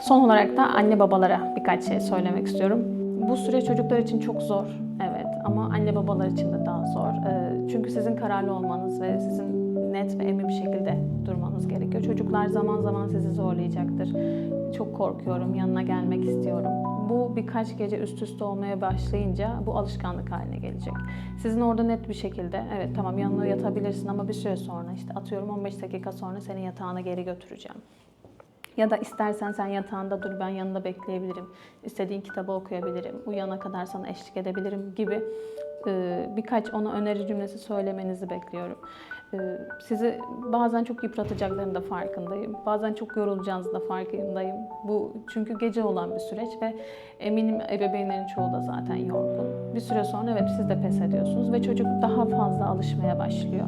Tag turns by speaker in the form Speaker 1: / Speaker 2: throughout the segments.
Speaker 1: Son olarak da anne babalara birkaç şey söylemek istiyorum. Bu süre çocuklar için çok zor, evet ama anne babalar için de daha zor. Ee, Çünkü sizin kararlı olmanız ve sizin net ve emin bir şekilde durmanız gerekiyor. Çocuklar zaman zaman sizi zorlayacaktır. Çok korkuyorum, yanına gelmek istiyorum. Bu birkaç gece üst üste olmaya başlayınca bu alışkanlık haline gelecek. Sizin orada net bir şekilde evet tamam yanına yatabilirsin ama bir süre sonra işte atıyorum 15 dakika sonra seni yatağına geri götüreceğim. Ya da istersen sen yatağında dur ben yanında bekleyebilirim. İstediğin kitabı okuyabilirim. Uyana kadar sana eşlik edebilirim gibi e, birkaç ona öneri cümlesi söylemenizi bekliyorum. E, Sizi bazen çok yıpratacaklarının da farkındayım. Bazen çok yorulacağınızın da farkındayım. Bu çünkü gece olan bir süreç ve eminim ebeveynlerin çoğu da zaten yorgun. Bir süre sonra evet siz de pes ediyorsunuz ve çocuk daha fazla alışmaya başlıyor.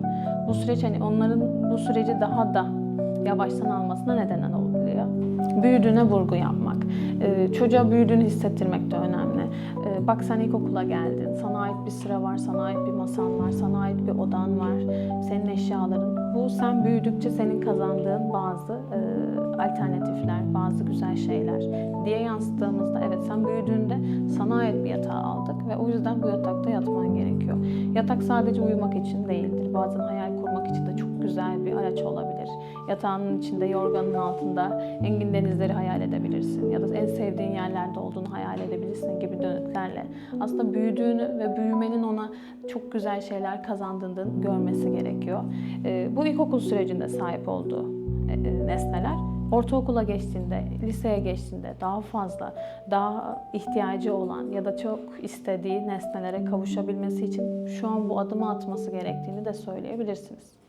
Speaker 1: Bu süreç hani onların bu süreci daha da yavaştan almasına neden oluyor. Büyüdüğüne vurgu yapmak. Ee, çocuğa büyüdüğünü hissettirmek de önemli. Ee, bak sen ilkokula geldin. Sana ait bir sıra var, sana ait bir masan var, sana ait bir odan var. Senin eşyaların. Bu sen büyüdükçe senin kazandığın bazı e, alternatifler, bazı güzel şeyler diye yansıttığımızda evet sen büyüdüğünde sana ait bir yatağı aldık ve o yüzden bu yatakta yatman gerekiyor. Yatak sadece uyumak için değildir. Bazen hayal kurmak için de çok güzel bir araç olabilir. Yatağının içinde, yorganın altında engin denizleri hayal edebilirsin ya da en sevdiğin yerlerde olduğunu hayal edebilirsin gibi dönüklerle. Aslında büyüdüğünü ve büyümenin ona çok güzel şeyler kazandığını görmesi gerekiyor. Ee, Bu ilkokul sürecinde sahip olduğu e, nesneler ortaokula geçtiğinde, liseye geçtiğinde daha fazla, daha ihtiyacı olan ya da çok istediği nesnelere kavuşabilmesi için şu an bu adımı atması gerektiğini de söyleyebilirsiniz.